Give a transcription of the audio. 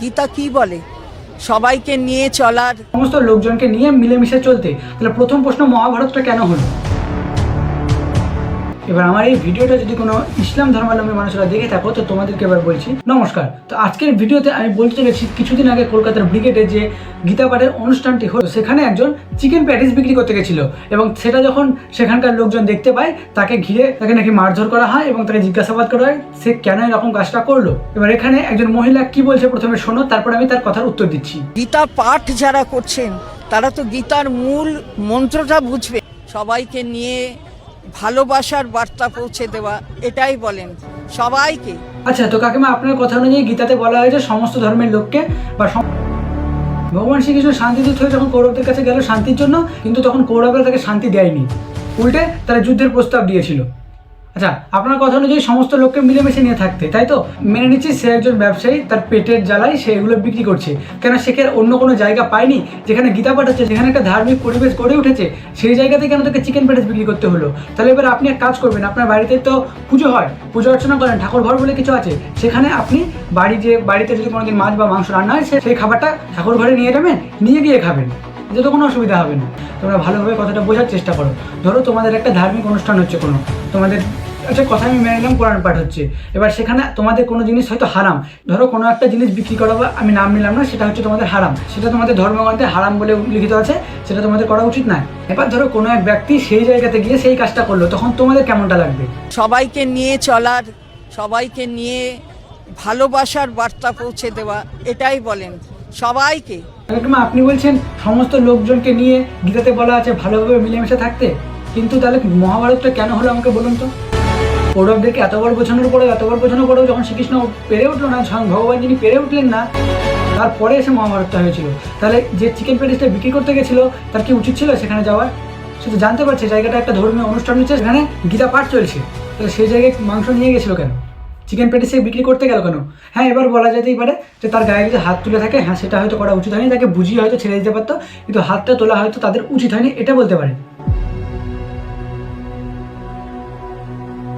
গীতা কি বলে? সবাইকে নিয়ে চলার সমস্ত লোকজনকে নিয়ে মিলেমিশে চলতে। তাহলে প্রথম প্রশ্ন মহাভারতটা কেন হলো? এবার আমার এই ভিডিওটা যদি কোনো ইসলাম ধর্মাবলম্বী মানুষরা দেখে থাকো, তো তোমাদেরকে এবার বলছি, নমস্কার। তো আজকের ভিডিওতে আমি বলতে চলেছি কিছুদিন আগে কলকাতার ব্রিগেডে যে গীতা পাঠের অনুষ্ঠানটি হলো, সেখানে একজন চিকেন প্যাটিস বিক্রি করতে গেছিল এবং সেটা যখন সেখানকার লোকজন দেখতে পায়, তাকে ঘিরে তাকে নাকি মারধর করা হয় এবং তাকে জিজ্ঞাসাবাদ করা হয়, সে কেন এরকম কাজটা করল? এবার এখানে একজন মহিলা কি বলছে প্রথমে শোনো, তারপর আমি তার কথার উত্তর দিচ্ছি। গীতা পাঠ যারা করছেন, তারা তো গীতার মূল মন্ত্রটা বুঝবে। সবাইকে নিয়ে ভালোবাসার বার্তা পৌঁছে দেওয়া, এটাই বলেন সবাইকে। আচ্ছা তো কাকিমা, আপনার কথা অনুযায়ী গীতাতে বলা হয়েছে, সমস্ত ধর্মের লোককে বা ভগবান শ্রীকৃষ্ণ শান্তিদূত হয়ে যখন কৌরবদের কাছে গেল শান্তির জন্য, কিন্তু তখন কৌরবরা তাকে শান্তি দেয়নি। উল্টে তারা যুদ্ধের প্রস্তাব দিয়েছিল। আচ্ছা আপনার কথা অনুযায়ী সমস্ত লোককে মিলেমিশে নিয়ে থাকতে, তাই তো? মেনে নিচ্ছি সে একজন ব্যবসায়ী, তার পেটের জ্বালাই সে এগুলো বিক্রি করছে। কেন সে কি অন্য কোনো জায়গা পায়নি? যেখানে গীতা পাঠ হচ্ছে, যেখানে একটা ধার্মিক পরিবেশ গড়ে উঠেছে, সেই জায়গাতে কেন তাকে চিকেন প্যাটিস বিক্রি করতে হলো? তাহলে এবার আপনি এক কাজ করবেন, আপনার বাড়িতে তো পুজো হয়, পুজো অর্চনা করেন, ঠাকুর ঘর বলে কিছু আছে, সেখানে আপনি বাড়ি যে, বাড়িতে যদি কোনোদিন মাছ বা মাংস রান্না হয় সেই খাবারটা ঠাকুর ঘরে নিয়ে যাবেন, নিয়ে গিয়ে খাবেন। এতে তো কোনো অসুবিধা হবে না। তোমরা ভালোভাবে কথাটা বোঝার চেষ্টা করো। ধরো তোমাদের একটা ধার্মিক অনুষ্ঠান হচ্ছে কোনো, তোমাদের আচ্ছা কথা আমি মেনে নিলাম, কোরআন পাঠ হচ্ছে। এবার সেখানে তোমাদের কোনো জিনিস হয়তো হারাম। ধরো কোনো একটা জিনিস বিক্রি করা বা আমি নাম নিলাম না, সেটা হচ্ছে তোমাদের হারাম। সেটা তোমাদের ধর্মগ্রন্থে হারাম বলে লিখিত আছে, সেটা তোমাদের করা উচিত নয়। এবার ধরো কোনো এক ব্যক্তি সেই জায়গাতে গিয়ে সেই কাজটা করল, তখন তোমাদের কেমনটা লাগবে? সবাইকে নিয়ে চলার, সবাইকে নিয়ে ভালোবাসার বার্তা পৌঁছে দেওয়া, এটাই বলেন। সবাইকে। আপনি বলছেন সমস্ত লোকজনকে নিয়ে গীতাতে বলা আছে ভালোভাবে মিলেমিশে থাকতে? কিন্তু তাহলে মহাভারতটা কেন হলো আমাকে বলুন তো? কৌরবদেরকে এতবার বোঝানোর পরেও এতবার বোঝানোর পরেও যখন শ্রীকৃষ্ণ পেরে উঠল না, স্বয়ং ভগবান যিনি পেরে উঠলেন না, তারপরে এসে মহাভারতটা হয়েছিল। তাহলে যে চিকেন প্যাটিসটা বিক্রি করতে গেছিল, তার কি উচিত ছিল সেখানে যাওয়ার? সে তো জানতে পারছে, জায়গাটা একটা ধর্মীয় অনুষ্ঠান হচ্ছে, সেখানে গীতা পাঠ চলছে। তাহলে সেই জায়গায় মাংস নিয়ে গেছিল কেন? চিকেন প্যাটিসে বিক্রি করতে গেল কেন? হ্যাঁ এবার বলা যেতেই পারে যে তার গায়ে যদি হাত তুলে থাকে হ্যাঁ সেটা হয়তো করা উচিত হয়নি, তাকে বুঝিয়ে হয়তো ছেড়ে দিতে পারতো, কিন্তু হাতটা তোলা হয়তো তাদের উচিত হয়নি, এটা বলতে পারে